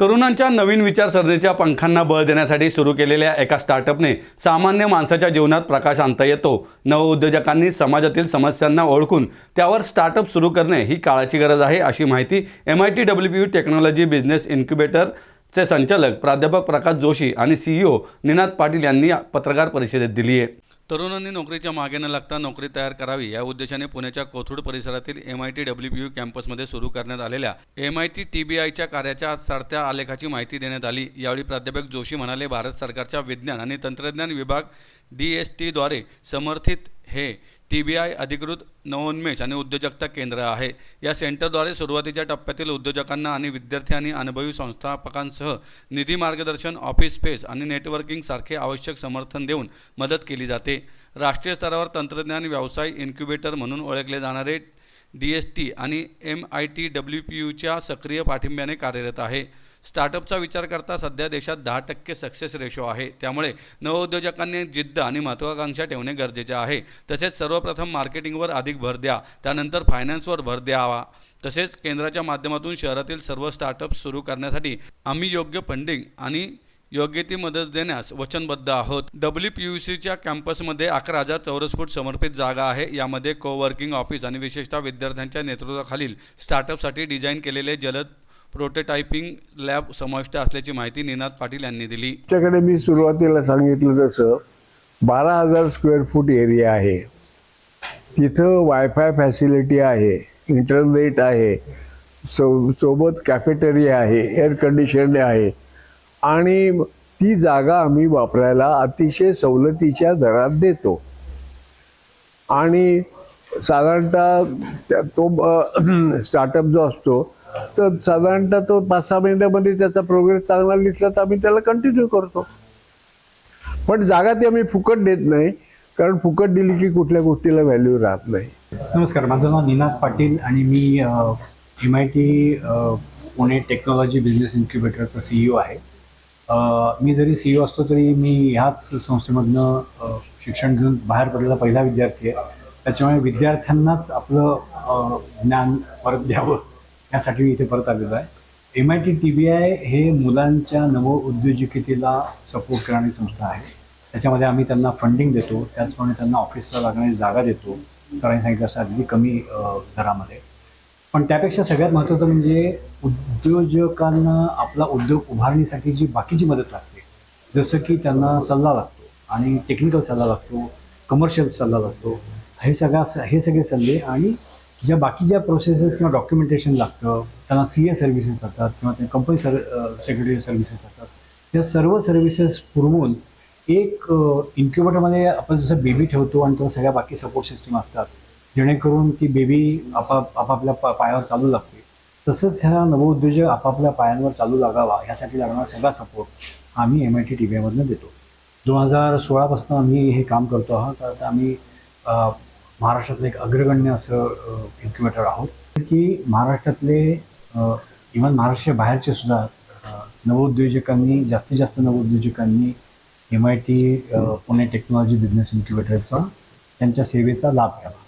तरुणांच्या नवीन विचारसरणीच्या पंखांना बळ देण्यासाठी सुरू केलेल्या एका स्टार्टअपने सामान्य माणसाच्या जीवनात प्रकाश आणता येतो. नवउद्योजकांनी समाजातील समस्यांना ओळखून त्यावर स्टार्टअप सुरू करणे ही काळाची गरज आहे अशी माहिती M I T W P U technology business इन्क्युबेटरचे संचालक प्राध्यापक प्रकाश जोशी आणि सीईओ निनाद पाटील यांनी पत्रकार परिषदेत दिली आहे. तरुणांनी नोकरीच्या मागे न लागता नोकरी तयार करावी या उद्देशाने पुण्याच्या कोथरूड परिसरातील M I T W P U कॅम्पसमध्ये सुरू करण्यात आलेल्या M I T T B आयच्या कार्याच्या चढत्या आलेखाची माहिती देण्यात आली. यावेळी प्राध्यापक जोशी म्हणाले भारत सरकारच्या विज्ञान आणि तंत्रज्ञान विभाग डी एस टीद्वारे समर्थित हे टी बी आय अधिकृत नवोन्मेष आणि उद्योजकता केंद्र आहे. या सेंटरद्वारे सुरुवातीच्या टप्प्यातील उद्योजकांना आणि विद्यार्थी आणि अनुभवी संस्थापकांसह निधी मार्गदर्शन ऑफिस स्पेस आणि नेटवर्किंग सारखे आवश्यक समर्थन देऊन मदत केली जाते. राष्ट्रीय स्तरावर तंत्रज्ञान व्यवसाय इन्क्युबेटर म्हणून ओळखले जाणारे डी एस टी आणि M I T W P यूच्या सक्रिय पाठिंब्याने कार्यरत आहे. स्टार्टअपचा विचार करता सध्या देशात दहा टक्के सक्सेस रेशो आहे. त्यामुळे नवउद्योजकांनी जिद्द आणि महत्त्वाकांक्षा ठेवणे गरजेचे आहे. तसेच सर्वप्रथम मार्केटिंगवर अधिक भर द्या. त्यानंतर फायनान्सवर भर द्यावा. तसेच केंद्राच्या माध्यमातून शहरातील सर्व स्टार्टअप सुरू करण्यासाठी आम्ही योग्य फंडिंग आणि योग्य ती मदत देण्यास वचनबद्ध आहोत. डब्ल्यू पी यू सीच्या कॅम्पसमध्ये अकरा हजार चौरस फूट समर्पित जागा आहे. यामध्ये कोवर्किंग ऑफिस आणि विशेषतः विद्यार्थ्यांच्या नेतृत्वाखालील स्टार्टअपसाठी डिझाईन केलेले जलद प्रोटोटायपिंग लॅब समाविष्ट असल्याची माहिती निनाद पाटील यांनी दिली. आमच्याकडे मी सुरुवातीला सांगितलं तसं बारा हजार स्क्वेअर फूट एरिया आहे. तिथं वायफाय फॅसिलिटी आहे इंटरनेट आहे सो सोबत कॅफेटेरिया आहे एअर कंडिशन आहे. आणि ती जागा आम्ही वापरायला अतिशय सवलतीच्या दरात देतो. आणि साधारणतः त्या- तो स्टार्टअप जो असतो तर साधारणतः तो पाच सहा महिन्यामध्ये त्याचा प्रोग्रेस चांगला दिसला तर आम्ही त्याला कंटिन्यू करतो. पण जागा ती आम्ही फुकट देत नाही कारण फुकट दिली की कुठल्या गोष्टीला व्हॅल्यू राहत नाही. नमस्कार माझं नाव निनाद पाटील आणि मी M I T Pune technology business इन्क्युबेटरचा CEO आहे. मी जरी सीईओ असतो तरी मी ह्याच संस्थेमधनं शिक्षण घेऊन बाहेर पडलेला पहिला विद्यार्थी आहे. त्याच्यामुळे विद्यार्थ्यांनाच आपलं ज्ञान परत द्यावं. यासाठी मी इथे परत आलेलो आहे. M I T T B I हे मुलांच्या नवउद्योजकतेला सपोर्ट करणारी संस्था आहे. त्याच्यामध्ये आम्ही त्यांना फंडिंग देतो. त्याचप्रमाणे त्यांना ऑफिसला लागणारी जागा देतो. सरांनी सांगितलं असं अगदी कमी दरामध्ये. पण त्यापेक्षा सगळ्यात महत्त्वाचं म्हणजे उद्योजकांना आपला उद्योग उभारणीसाठी जी बाकीची मदत लागते. जसं की त्यांना सल्ला लागतो आणि टेक्निकल सल्ला लागतो कमर्शियल सल्ला लागतो. हे सगळा हे सगळे सल्ले आणि ज्या बाकी ज्या प्रोसेसेस किंवा डॉक्युमेंटेशन लागतं त्यांना सी ए सर्व्हिसेस लागतात किंवा त्या कंपनी सर सेक्रेटरी सर्व्हिसेस लागतात या सर्व सर्व्हिसेस पुरवून एक इन्क्युबेटरमध्ये आपण जसं बेबी ठेवतो आणि तेव्हा सगळ्या बाकी सपोर्ट सिस्टम असतात जेणेकरून ती बेबी आपाप आपापल्या पा पायावर चालू लागते. तसंच ह्या नवउद्योजक आपापल्या पायांवर चालू लागावा ह्यासाठी लागणारा सगळा सपोर्ट आम्ही एम आय टी टी व्हीमधनं देतो. दोन हजार सोळापासून आम्ही हे काम करतो आहोत तर आता आम्ही महाराष्ट्रातलं एक अग्रगण्य असं इन्क्युबेटर आहोत. की महाराष्ट्रातले इव्हन महाराष्ट्र बाहेरचे सुद्धा नवउद्योजकांनी जास्तीत जास्त नवउद्योजकांनी M I T Pune technology business इन्क्युबेटरचा त्यांच्या सेवेचा लाभ घ्यावा.